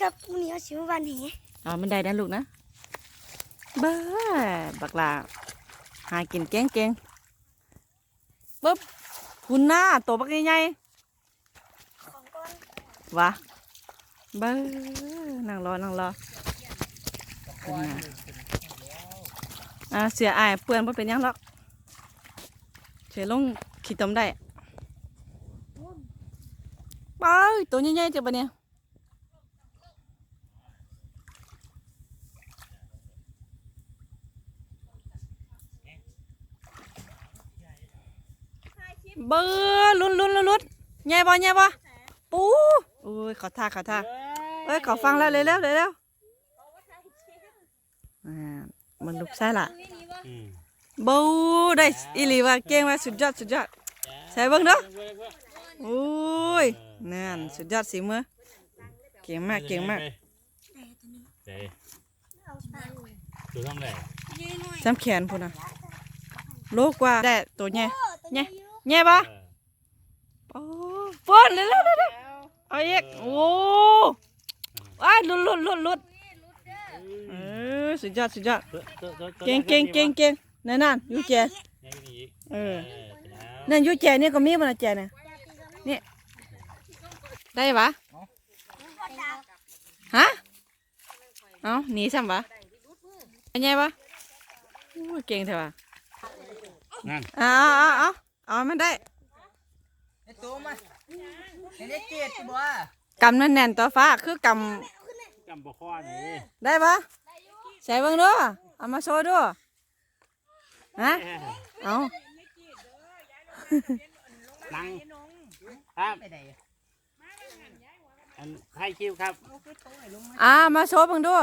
ครับวันนี้เอาชิมวันนี้อ๋อมันได้นะลูกนะเบ้อบักลาหากินเก่งเก่งๆปึ๊บคุณหน้าตัวบักใหญ่ของก้อนๆวะเบ้อนั่งรอนั่งรอคุณน่ะอ่าเสียอายเปื่อนบ่เป็นหยังหรอกเสียลงขี้ตมได้ไปตัวใหญ่ๆจ้ะบัดเนี่ย เบื่อลุ้นลุ้นลุ้นลุ้นใหญ่บ่ใหญ่บ่ปูโอ้ยขอท่าขอท่าเอ้ยขอฟังแล้วเร็วเร็วเร็วเร็วอ่ามันลุกใช่ละอืมบูได้อีหลีว่าเก่งว่าสุดยอดสุดยอดใส่เบิ่งเด้อโอ้ยนั่นสุดยอดสีมือเก่งมากเก่งมากเจ๊ดูทำไรจำแขนพุ่นน่ะโลกกว่าได้ตัวใหญ่ใหญ่ ใหญ่บ่โอ้ป้อนเร็วเร็วเร็วเร็วเอาอีกโอ้ว้ายลุ้นลุ้นลุ้นลุ้นเออสุดยอดสุดยอดเก่งเก่งเก่งเก่งนั่นนั่นอยูแจเออนั่นอยูแจนี่ก็มีมันนะแจเนี่ยนี่ได้ปะฮะเอาหนีซ้ำปะเป็นไงปะโอ้ยเก่งเถอะวะนั่นเอาเอาเอา เอาเอามันได้ไอ้ตัวมาเห็นไอ้เกดตัวกำนั่นแน่นตัวฟ้าคือกจำบกข้อนี่ำได้ปะใส่เบิ่งดูเอามาโชว์ดูฮะเอานั่งครับไปไหนอันถ่ายคลิปครับอ่ามาโชว์เบิ่งดู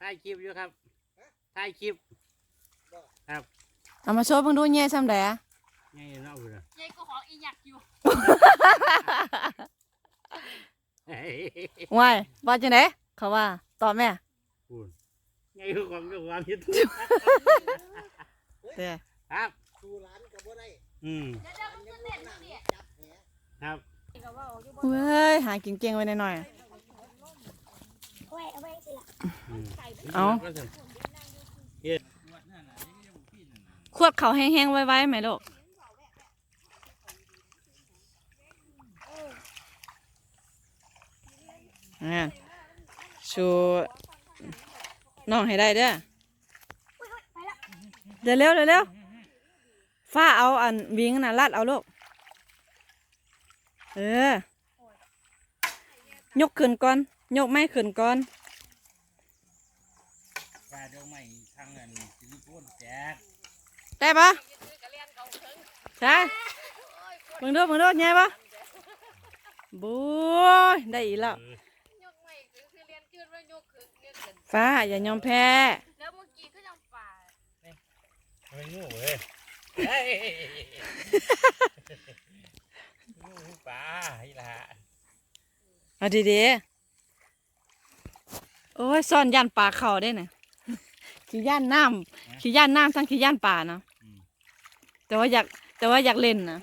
ถ่ายคลิปอยู่ครับถ่ายคลิปเอามาโชว์เบิ่งดูแง่ซ้ำแดไงเน ยักอยู่ว้ายว่าจังไดเขาว่าตอบแม่คุณไงคือความคือความยึดเด้อครับอืมครับเว้ยหากินเก่งไว้หน่อยเอาไว้เอาไว้สิล่ะอืมเอาๆขวดเขาแห้งๆไว้ๆไหมลูก อ่าชูน้องให้ได้เด้อเดี๋ยวเร็วเดี๋ยวเร็วฟ้าเอาอันวิ่งน่ะลัดเอาลูก เออ ยกขึ้นก่อน ยกไม้ขึ้นก่อนกาดี๋ยวไม่ทางอันซิลิโคนแจกได้ปะใช่มึงดูมึงดูไงปะบูยได้อีกแล้ว ยกไม่คือคือเรี ยนจืดว่ายกคือเรียนกันฟ้าอย่ายอมแพ้ แล้วเมื่อกี้ก็ยังป่าทำไมงูเว้ยเฮ้ยงูปลาไอ้ละเอาดีๆ โอ้ยซ่อนย่านป่าเขาได้น่ะขี้ย่านน้ำขี้ย่านน้ำทั้งขี้ย่านป่านะแต่ว่าอยากแต่ว่าอยากเล่นนะ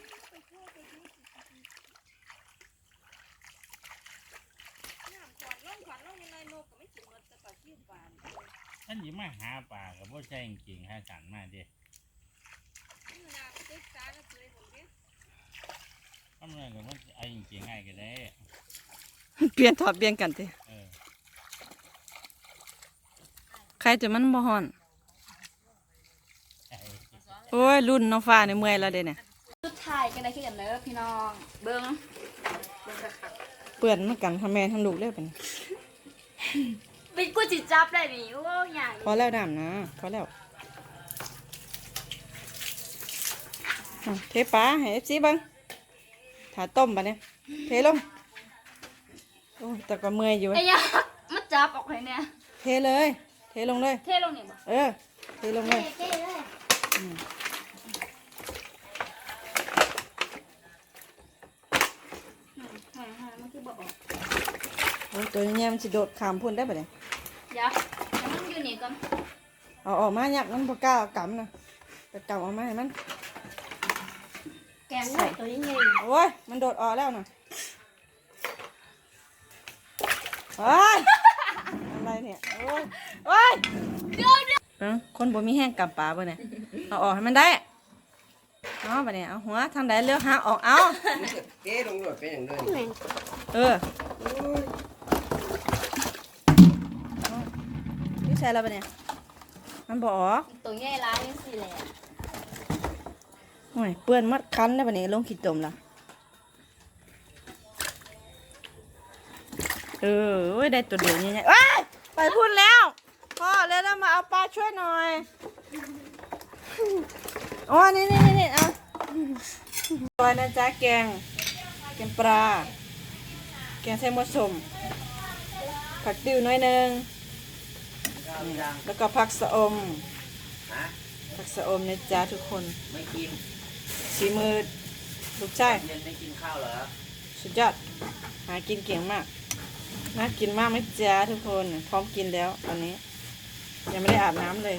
ท่านหยิมาหา ปลากับว่าใช่จริงๆหาสันมาดิทำอะไรกับว่าไอ้จริงๆง่ายก็ได้เปลี่ยนถอดเปลี่ยนกันทีเออใครจะมันบ่ฮอน ไอ้โอ้ยรุ่นน้องฟ้าเนี่ยเมื่อยแล้วเด้เนี่ยสุดท้ายกันได้ขึ้นกันเด้อพี่น้อง เบิ้งเปื่อนเหมือนกันทำแม่ทำลูกเลยเป็นเป็นกู จิจับได้ดิโอ้ยอย่างพอแล้วน้ำนะพอแล้วอะเทปลาให้เอฟซีบังถ้าต้มปะเนี่ยเทลงโอ้ยแต่ก็เมื่อยอยู่ไอ้ยักษ์มาจับออกเลยเนี่ยเทเลย เทลงเลย เทลงเนี่ยบ่เออ เทลงเลยเจ๊เลยหาหามันคือบ่ออกโอ้ยตัวนี้มันจะโดดขามพุ่นได้ปะเนี่ย เดี๋ยวให้มันอยู่นี่ก่อนเอาออกมาอยากมันปกล้ากำนะไปกำออกมาให้มันแกงไว้ตัวนี้ไงโอ้ยมันโดดออกแล้วนะเฮ้ยเนี่ยโอ้ยโอ้ยเอ้าคนบ่มีแห้งกับปลาบ่เนี่ยเอาออกให้มันได้เอาไปเนี่ยเอาหัวทางใดเลือกหาออกเอาเอ๊ะลงรถเป็นอย่างเดิมแม่งเออนี่ใช่แล้วปะเนี่ย มันบออกตัวใหญ่ร้ายยังสิแหละโอ้ยเปื้อนมัดคันแล้วปะเนี่ยลงขีดตมละเออโอ้ยได้ตัวเดียวนี่เนี่ยว้ายไปพูดแล้ว พ่อแล้วแล้วมาเอาปลาช่วยหน่อยอ๋อนี่นี่นี่นี่เอาตัวนะจ๊ะแกง แกงปลา แกงใส่หมดสมผักติ้วหน้อยหนึง แล้วก็ผักสะอมฮะผักสะอมนะจ๊ะทุกคนไม่กินสีมือลูกชายเย็นไม่กินข้าวเหรอสุดยอดหากินเก่งมากน่ากินมากไหมจ๊ะทุกคนพร้อมกินแล้วตอนนี้ ยังไม่ได้อาบน้ำเลย